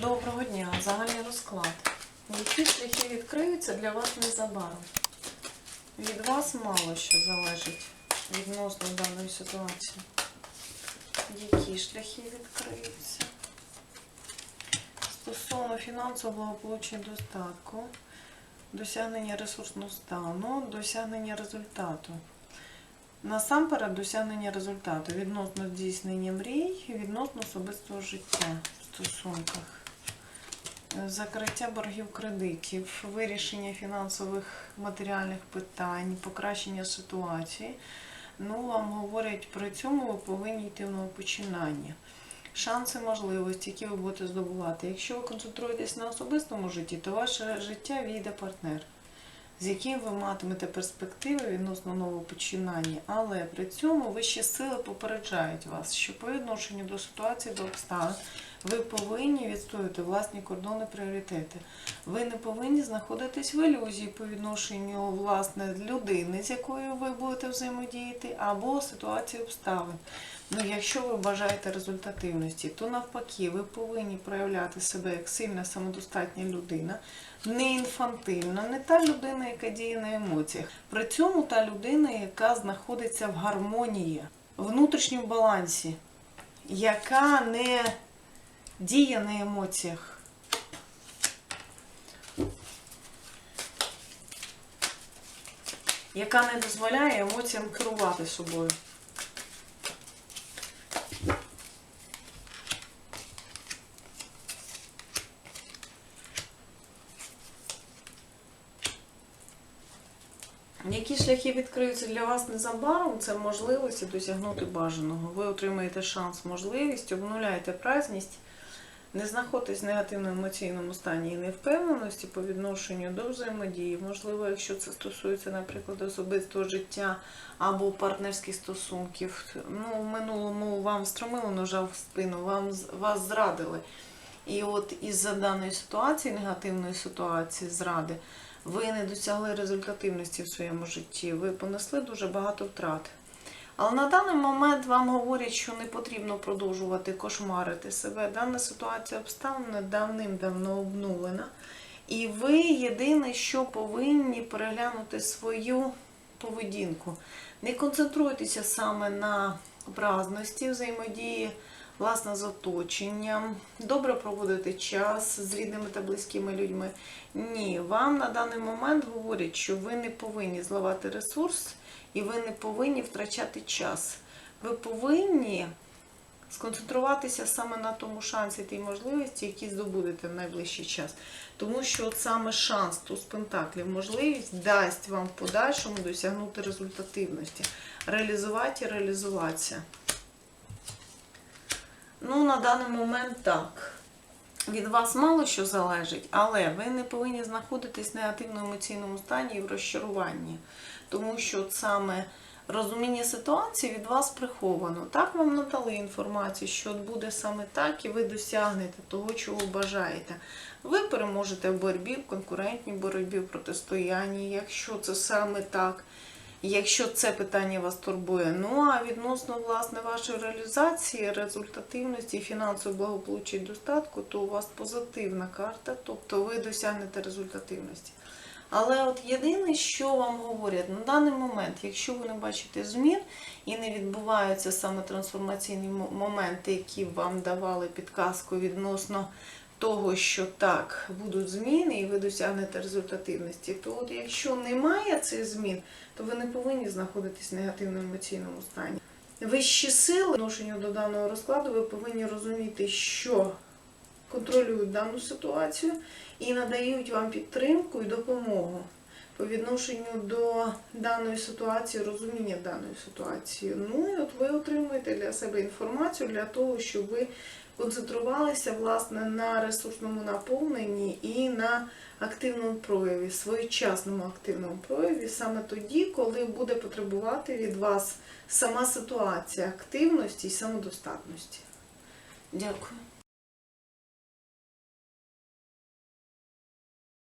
Доброго дня, загальний розклад. Які шляхи відкриються для вас незабаром? Від вас мало що залежить відносно даної ситуації. Які шляхи відкриються? Стосовно фінансового благополуччя достатку, досягнення ресурсного стану, досягнення результату. Насамперед досягнення результату відносно здійснення мрій відносно особистого життя в стосунках. Закриття боргів кредитів, вирішення фінансових матеріальних питань, покращення ситуації. Ну, вам говорять при цьому, ви повинні йти в новопочинання. Шанси, можливості, які ви будете здобувати. Якщо ви концентруєтесь на особистому житті, то ваше життя війде партнер, з яким ви матимете перспективи відносно нового починання. Але при цьому вищі сили попереджають вас, що по відношенню до ситуації, до обставин, ви повинні відстоювати власні кордони, пріоритети. Ви не повинні знаходитись в ілюзії по відношенню власне людини, з якою ви будете взаємодіяти, або ситуації обставин. Ну, якщо ви бажаєте результативності, то навпаки, ви повинні проявляти себе як сильна самодостатня людина, не інфантильна, не та людина, яка діє на емоціях. При цьому та людина, яка знаходиться в гармонії, внутрішньому балансі, яка не діє на емоціях. Яка не дозволяє емоціям керувати собою. Які шляхи відкриються для вас незабаром? Це можливості досягнути бажаного. Ви отримаєте шанс, можливість, обнуляєте праздність, не знаходитесь в негативному емоційному стані і невпевненості по відношенню до взаємодії. Можливо, якщо це стосується, наприклад, особистого життя або партнерських стосунків. Ну, в минулому вам встромили ножа в спину, вам вас зрадили. І от із-за даної ситуації, негативної ситуації, зради, ви не досягли результативності в своєму житті, ви понесли дуже багато втрат. Але на даний момент вам говорять, що не потрібно продовжувати кошмарити себе. Дана ситуація обставина давним-давно обнулена. І ви єдине, що повинні переглянути свою поведінку. Не концентруйтеся саме на образності, взаємодії власне з оточенням, добре проводити час з рідними та близькими людьми. Ні, вам на даний момент говорять, що ви не повинні зливати ресурс і ви не повинні втрачати час. Ви повинні сконцентруватися саме на тому шансі тій можливості, які здобудете в найближчий час. Тому що от саме шанс, туз пентаклів, можливість дасть вам в подальшому досягнути результативності, реалізувати і реалізуватися. Ну, на даний момент так. Від вас мало що залежить, але ви не повинні знаходитись в негативному емоційному стані і в розчаруванні. Тому що саме розуміння ситуації від вас приховано. Так вам надали інформацію, що от буде саме так, і ви досягнете того, чого бажаєте. Ви переможете в боротьбі, в конкурентній боротьбі, в протистоянні, якщо це саме так. Якщо це питання вас турбує, ну а відносно власне вашої реалізації, результативності, фінансового благополуччя і достатку, то у вас позитивна карта, тобто ви досягнете результативності. Але от єдине, що вам говорять на даний момент, якщо ви не бачите змін і не відбуваються саме трансформаційні моменти, які вам давали підказку відносно того, що так, будуть зміни і ви досягнете результативності, то от якщо немає цих змін, то ви не повинні знаходитись в негативному емоційному стані. Вищі сили відношенню до даного розкладу, ви повинні розуміти, що контролюють дану ситуацію і надають вам підтримку і допомогу по відношенню до даної ситуації, розуміння даної ситуації. Ну і от ви отримуєте для себе інформацію для того, щоб ви концентрувалися власне на ресурсному наповненні і на активному прояві, своєчасному активному прояві, саме тоді, коли буде потребувати від вас сама ситуація активності і самодостатності. Дякую.